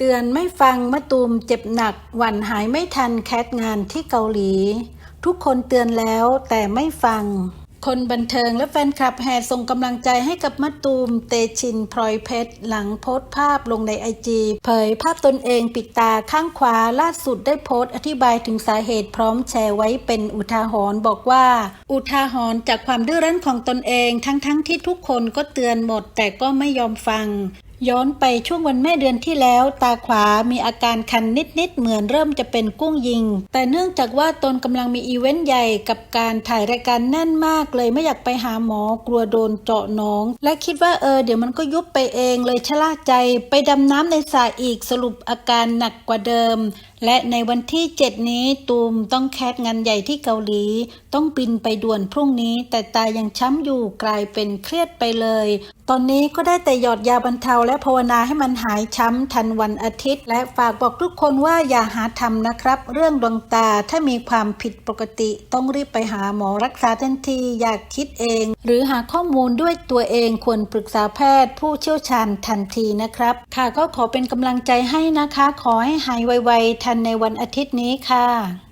เตือนไม่ฟังมะตูมเจ็บหนัก หวั่นหายไม่ทันแคสงานที่เกาหลี ทุกคนเตือนแล้วแต่ไม่ฟัง คนบันเทิงและแฟนคลับแห่ส่งกำลังใจให้กับมะตูม เตชินพลอยเพชร หลังโพสต์ภาพลงในไอจีเผยภาพตนเองปิดตาข้างขวาล่าสุดได้โพสต์อธิบายถึงสาเหตุพร้อมแชร์ไว้เป็นอุทาหรณ์บอกว่า อุทาหรณ์จากความดื้อรั้นของตนเองทั้งๆทที่ทุกคนก็เตือนหมดแต่ก็ไม่ยอมฟัง ย้อนไปช่วงวันแม่เดือนที่แล้ว ตาขวามีอาการคันนิดๆ เหมือนเริ่มจะเป็นกุ้งยิง แต่เนื่องจากว่าตนกำลังมีอีเวนต์ใหญ่กับการถ่ายรายการแน่นมากเลยไม่อยากไปหาหมอกลัวโดนเจาะน้อง และคิดว่าเออเดี๋ยวมันก็ยุบไปเองเลยชะล่าใจ ไปดำน้ำในสระอีกสรุปอาการหนักกว่าเดิม และในวันที่ 7 นี้ตูมต้องแคสงานใหญ่ที่เกาหลี ต้องบินไปด่วนพรุ่งนี้ แต่ตายังช้ำอยู่กลายเป็นเครียดไปเลย ตอนนี้ก็ได้แต่หยอดยาบรรเทาและภาวนาให้มันหายช้ำทันวันอาทิตย์ และฝากบอกทุกคนว่าอย่าหาทำนะครับ เรื่องดวงตาถ้ามีความผิดปกติ ต้องรีบไปหาหมอรักษาทันทีอย่าคิดเอง หรือหาข้อมูลด้วยตัวเองควรปรึกษาแพทย์ ผู้เชี่ยวชาญทันทีนะครับ ค่ะก็ขอเป็นกำลังใจให้นะคะ ขอให้หายไวๆทันในวันอาทิตย์นี้ค่ะ